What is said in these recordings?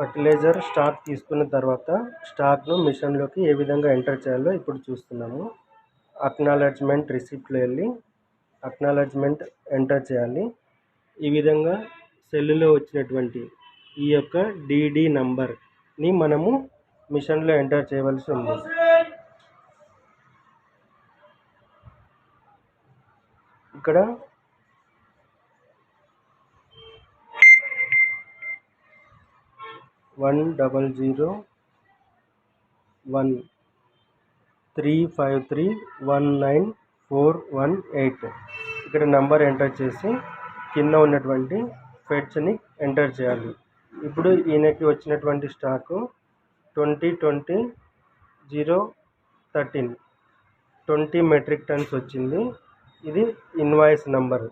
Fertiliser stock తీసుకున్న తర్వాత స్టాక్ను మిషన్లోకి ఏ విధంగా ఎంటర్ చేయాలో ఇప్పుడు చూస్తున్నాము. అక్నాలెడ్జ్మెంట్ రిసిప్ట్లో వెళ్ళి అక్నాలెడ్జ్మెంట్ ఎంటర్ చేయాలి. ఈ విధంగా సెల్లులో వచ్చినటువంటి ఈ యొక్క డీడీ నంబర్ని మనము మిషన్లో ఎంటర్ చేయవలసి ఉంది. ఇక్కడ one double zero one three five three one nine four one eight. ఇక్కడ నెంబర్ ఎంటర్ చేసి కింద ఉన్నటువంటి ఫెడ్స్ని ఎంటర్ చేయాలి. ఇప్పుడు ఈయనకి వచ్చినటువంటి stock twenty twenty zero thirteen. Twenty metric tons వచ్చింది. ఇది ఇన్వాయిస్ నంబర్.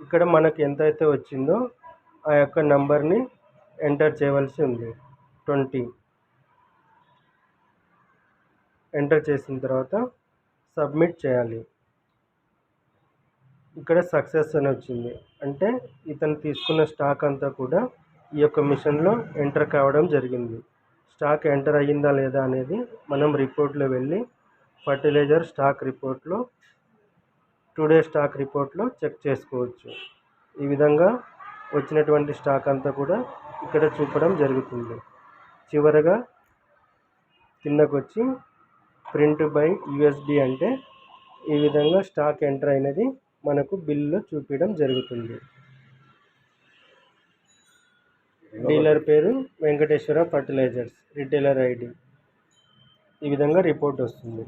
ఇక్కడ మనకు ఎంతైతే వచ్చిందో ఆ యొక్క నంబర్ని ఎంటర్ చేయవలసి ఉంది. ట్వంటీ ఎంటర్ చేసిన తర్వాత సబ్మిట్ చేయాలి. ఇక్కడ సక్సెస్ అని వచ్చింది. అంటే ఇతను తీసుకున్న స్టాక్ అంతా కూడా ఈ యొక్క మిషన్లో ఎంటర్ కావడం జరిగింది. స్టాక్ ఎంటర్ అయ్యిందా లేదా అనేది మనం రిపోర్ట్లో వెళ్ళి ఫర్టిలైజర్ స్టాక్ రిపోర్ట్లో టుడే స్టాక్ రిపోర్ట్లో చెక్ చేసుకోవచ్చు. ఈ విధంగా వచ్చినటువంటి స్టాక్ అంతా కూడా ఇక్కడ చూపడం జరుగుతుంది. చివరగా కిందకొచ్చి ప్రింట్ బై యూఎస్డి అంటే ఈ విధంగా స్టాక్ ఎంటర్ అయినది మనకు బిల్లులో చూపించడం జరుగుతుంది. డీలర్ పేరు వెంకటేశ్వర ఫర్టిలైజర్స్ రిటైలర్ ఐడి. ఈ విధంగా రిపోర్ట్ వస్తుంది.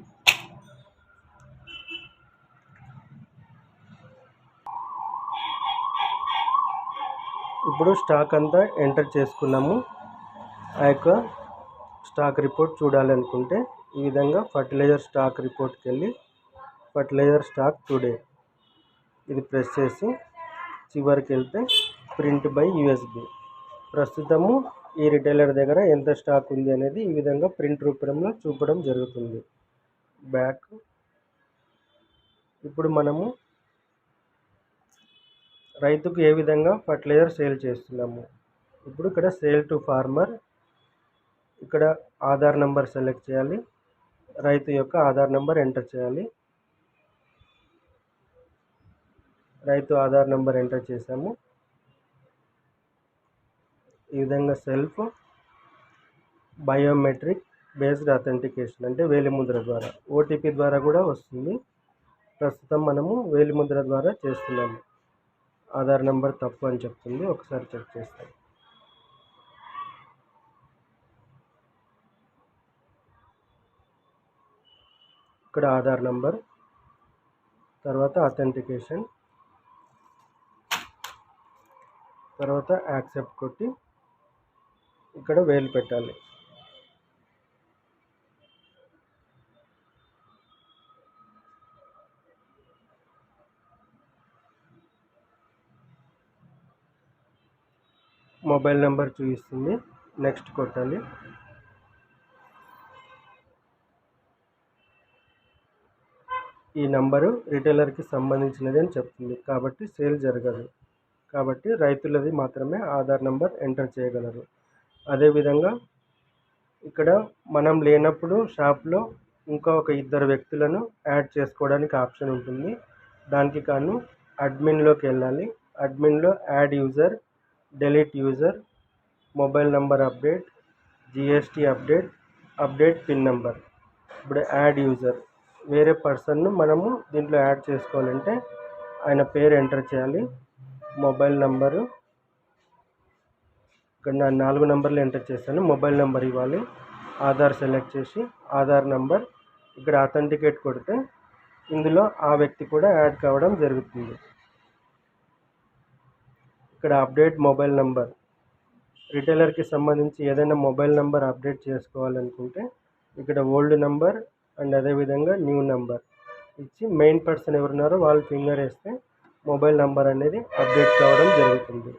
ఇప్పుడు స్టాక్ అంతా ఎంటర్ చేసుకున్నాము. ఆ యొక్క స్టాక్ రిపోర్ట్ చూడాలనుకుంటే ఈ విధంగా ఫర్టిలైజర్ స్టాక్ రిపోర్ట్కి వెళ్ళి ఫర్టిలైజర్ స్టాక్ టుడే ఇది ప్రెస్ చేసి చివరికి వెళ్తే ప్రింట్ బై యూఎస్బి ప్రస్తుతము ఈ రిటైలర్ దగ్గర ఎంత స్టాక్ ఉంది అనేది ఈ విధంగా ప్రింట్ రూపంలో చూపడం జరుగుతుంది. బ్యాక్. ఇప్పుడు మనము రైతుకు ఏ విధంగా ఫర్టిలైజర్ సేల్ చేస్తున్నాము? ఇప్పుడు ఇక్కడ సేల్ టు ఫార్మర్. ఇక్కడ ఆధార్ నెంబర్ సెలెక్ట్ చేయాలి. రైతు యొక్క ఆధార్ నెంబర్ ఎంటర్ చేయాలి. రైతు ఆధార్ నెంబర్ ఎంటర్ చేసాము ఈ విధంగా సెల్ఫ్ బయోమెట్రిక్ బేస్డ్ అథెంటికేషన్ అంటే వేలిముద్ర ద్వారా ఓటీపీ ద్వారా కూడా వస్తుంది. ప్రస్తుతం మనము వేలిముద్ర ద్వారా చేస్తున్నాము. ఆధార్ నెంబర్ తప్పు అని చెప్తుంది. ఒకసారి చెక్ చేస్తాను. ఇక్కడ ఆధార్ నంబర్ తర్వాత అథెంటికేషన్ తర్వాత యాక్సెప్ట్ కొట్టి ఇక్కడ వేలు పెట్టాలి. మొబైల్ నెంబర్ చూపిస్తుంది. నెక్స్ట్ కొట్టాలి. ఈ నంబరు రిటైలర్కి సంబంధించినది అని చెప్తుంది. కాబట్టి సేల్ జరగదు. కాబట్టి రైతులది మాత్రమే ఆధార్ నెంబర్ ఎంటర్ చేయగలరు. అదేవిధంగా ఇక్కడ మనం లేనప్పుడు షాప్లో ఇంకా ఒక ఇద్దరు వ్యక్తులను యాడ్ చేసుకోవడానికి ఆప్షన్ ఉంటుంది. దానికి కాను అడ్మిన్లోకి వెళ్ళాలి. అడ్మిన్లో add user delete user mobile number update GST update update pin number ఇప్పుడు యాడ్ యూజర్ వేరే పర్సన్ను మనము దీంట్లో యాడ్ చేసుకోవాలంటే ఆయన పేరు ఎంటర్ చేయాలి. మొబైల్ నెంబరు ఇక్కడ నా నాలుగు నెంబర్లు ఎంటర్ చేశాను. మొబైల్ నెంబర్ ఇవ్వాలి. ఆధార్ సెలెక్ట్ చేసి ఆధార్ నెంబర్ ఇక్కడ అథెంటికేట్ కొడితే ఇందులో ఆ వ్యక్తి కూడా యాడ్ కావడం జరుగుతుంది. ఇక్కడ అప్డేట్ మొబైల్ నెంబర్ రిటైలర్కి సంబంధించి ఏదైనా మొబైల్ నెంబర్ అప్డేట్ చేసుకోవాలనుకుంటే ఇక్కడ ఓల్డ్ నెంబర్ అండ్ అదేవిధంగా న్యూ నెంబర్ ఇచ్చి మెయిన్ పర్సన్ ఎవరున్నారో వాళ్ళు ఫింగర్ వేస్తే మొబైల్ నెంబర్ అనేది అప్డేట్ కావడం జరుగుతుంది.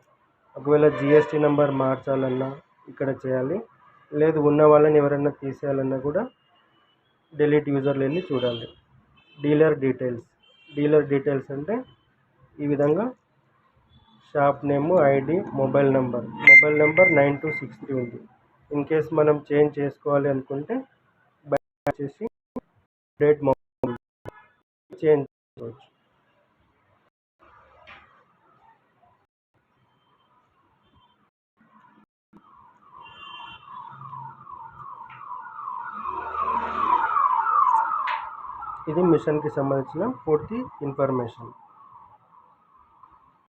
ఒకవేళ జిఎస్టీ నెంబర్ మార్చాలన్నా ఇక్కడ చేయాలి లేదు ఉన్న వాళ్ళని ఎవరైనా తీసేయాలన్నా కూడా డెలీట్ యూజర్లు వెళ్ళి చూడాలి. డీలర్ డీటెయిల్స్ డీలర్ డీటెయిల్స్ అంటే ఈ విధంగా shop name ID mobile number. Mobile number nine two six three ఉంది. ఇన్ కేస్ మనం చేంజ్ చేసుకోవాలి అనుకుంటే బ్యాక్ చేసి డేట్ మొబైల్ చేంజ్ చేసుకోవచ్చు. ఇది మిషన్కి సంబంధించిన పూర్తి ఇన్ఫర్మేషన్.